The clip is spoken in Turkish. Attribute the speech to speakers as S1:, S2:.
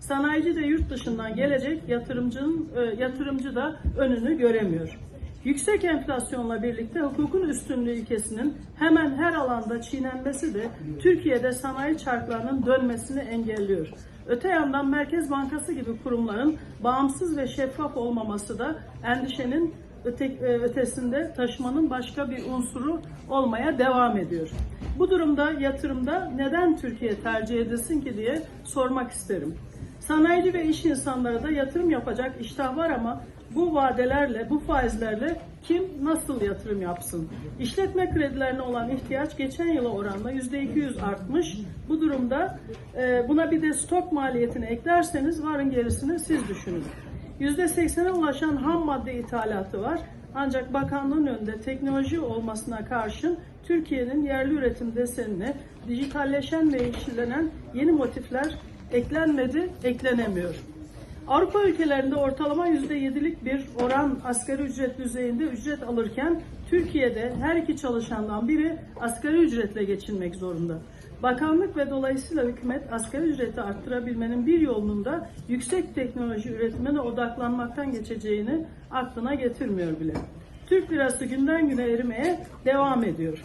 S1: Sanayici de yurt dışından gelecek yatırımcının e, yatırımcı da önünü göremiyor. Yüksek enflasyonla birlikte hukukun üstünlüğü ilkesinin hemen her alanda çiğnenmesi de Türkiye'de sanayi çarklarının dönmesini engelliyor. Öte yandan Merkez Bankası gibi kurumların bağımsız ve şeffaf olmaması da endişenin öte, e, ötesinde taşımanın başka bir unsuru olmaya devam ediyor. Bu durumda yatırımda neden Türkiye tercih edilsin ki diye sormak isterim. Sanayici ve iş insanları da yatırım yapacak iştah var ama bu vadelerle, bu faizlerle kim nasıl yatırım yapsın? İşletme kredilerine olan ihtiyaç geçen yıla oranla %200 artmış. Bu durumda e, buna bir de stok maliyetini eklerseniz varın gerisini siz düşünün. %80'e ulaşan ham madde ithalatı var. Ancak bakanlığın önünde teknoloji olmasına karşın Türkiye'nin yerli üretim desenine dijitalleşen ve yeşillenen yeni motifler eklenmedi, eklenemiyor. Avrupa ülkelerinde ortalama %7'lik bir oran asgari ücret düzeyinde ücret alırken Türkiye'de her iki çalışandan biri asgari ücretle geçinmek zorunda. Bakanlık ve dolayısıyla hükümet asgari ücreti arttırabilmenin bir yolunun da yüksek teknoloji üretimine odaklanmaktan geçeceğini aklına getirmiyor bile. Türk lirası günden güne erimeye devam ediyor.